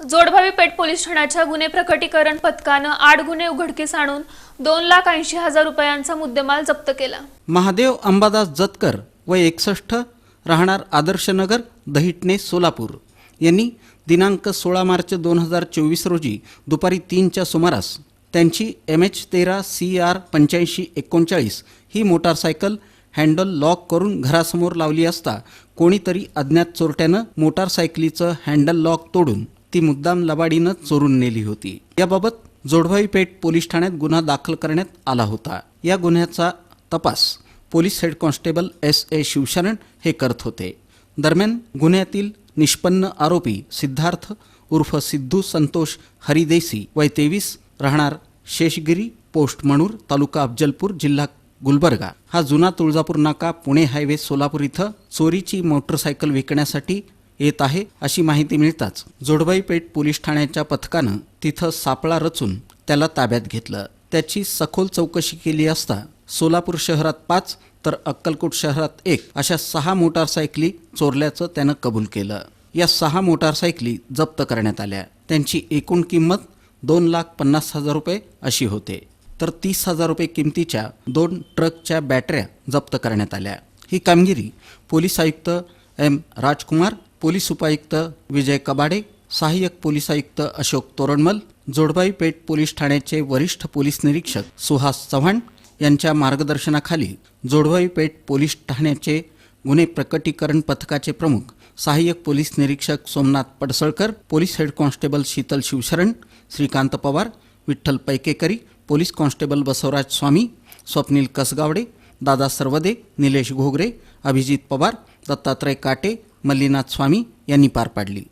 जोडभावी पेठ police ठाण्याच्या गुन्हे प्रकटीकरण पथकानं आठ गुन्हे उघडकीस आणून दोन लाख ऐंशी हजार रुपयांचा मुद्देमाल जप्त केला. महादेव अंबादास जतकर व एकसष्ट राहणार आदर्शनगर दहिटणे सोलापूर. यांनी दिनांक सोळा मार्च दोन हजार चोवीस रोजी दुपारी तीनच्या सुमारास त्यांची एम एच तेरा सी आर पंच्याऐंशी एकोणचाळीस ही मोटारसायकल हँडल लॉक करून घरासमोर लावली असता कोणीतरी अज्ञात चोरट्यानं मोटारसायकलीचं हँडल लॉक तोडून ती मुद्दाम लबाडीनं चोरून नेली होती. याबाबत जोडवाई पेठ पोलीस ठाण्यात गुन्हा दाखल करण्यात आला होता. या गुन्ह्याचा तपास police head constable S A Shivsharan हे करत होते. दरम्यान गुन्ह्यातील निष्पन्न आरोपी सिद्धार्थ उर्फ सिद्धू संतोष हरिदेसी वय तेवीस राहणार शेषगिरी पोस्ट मणूर तालुका अफजलपूर जिल्हा गुलबर्गा. हा जुना तुळजापूर नाका पुणे हायवे सोलापूर इथं चोरीची मोटरसायकल विकण्यासाठी येत आहे अशी माहिती मिळताच जोडबाई पेठ पोलीस ठाण्याच्या पथकानं तिथं सापळा रचून त्याला ताब्यात घेतलं. त्याची सखोल चौकशी केली असता सोलापूर शहरात पाच तर अक्कलकोट शहरात एक अशा सहा मोटारसायकली चोरल्याचं त्यानं कबूल केलं. या सहा मोटारसायकली जप्त करण्यात आल्या. त्यांची एकूण किंमत दोन लाख पन्नास हजार रुपये अशी होते. तर तीस हजार रुपये किमतीच्या दोन ट्रकच्या बॅटऱ्या जप्त करण्यात आल्या. ही कामगिरी पोलीस आयुक्त एम. राजकुमार पोलीस उपायुक्त विजय कबाडे सहाय्यक पोलीस आयुक्त अशोक तोरणमल जोडबाई पेठ पोलीस ठाण्याचे वरिष्ठ पोलीस निरीक्षक सुहास चव्हाण यांच्या मार्गदर्शनाखाली जोडबाई पेठ पोलीस ठाण्याचे गुन्हे प्रकटीकरण पथकाचे प्रमुख सहाय्यक पोलीस निरीक्षक Somnath Padsalkar police head constable Sheetal Shivsharan Shrikant Pawar Vitthal Paikekari police constable Basavaraj Swami Swapnil Kasgawde Dada Sarvade Nilesh Ghogre Abhijit Pawar Dattatray काटे मल्लीनाथ स्वामी यांनी पार पाडली.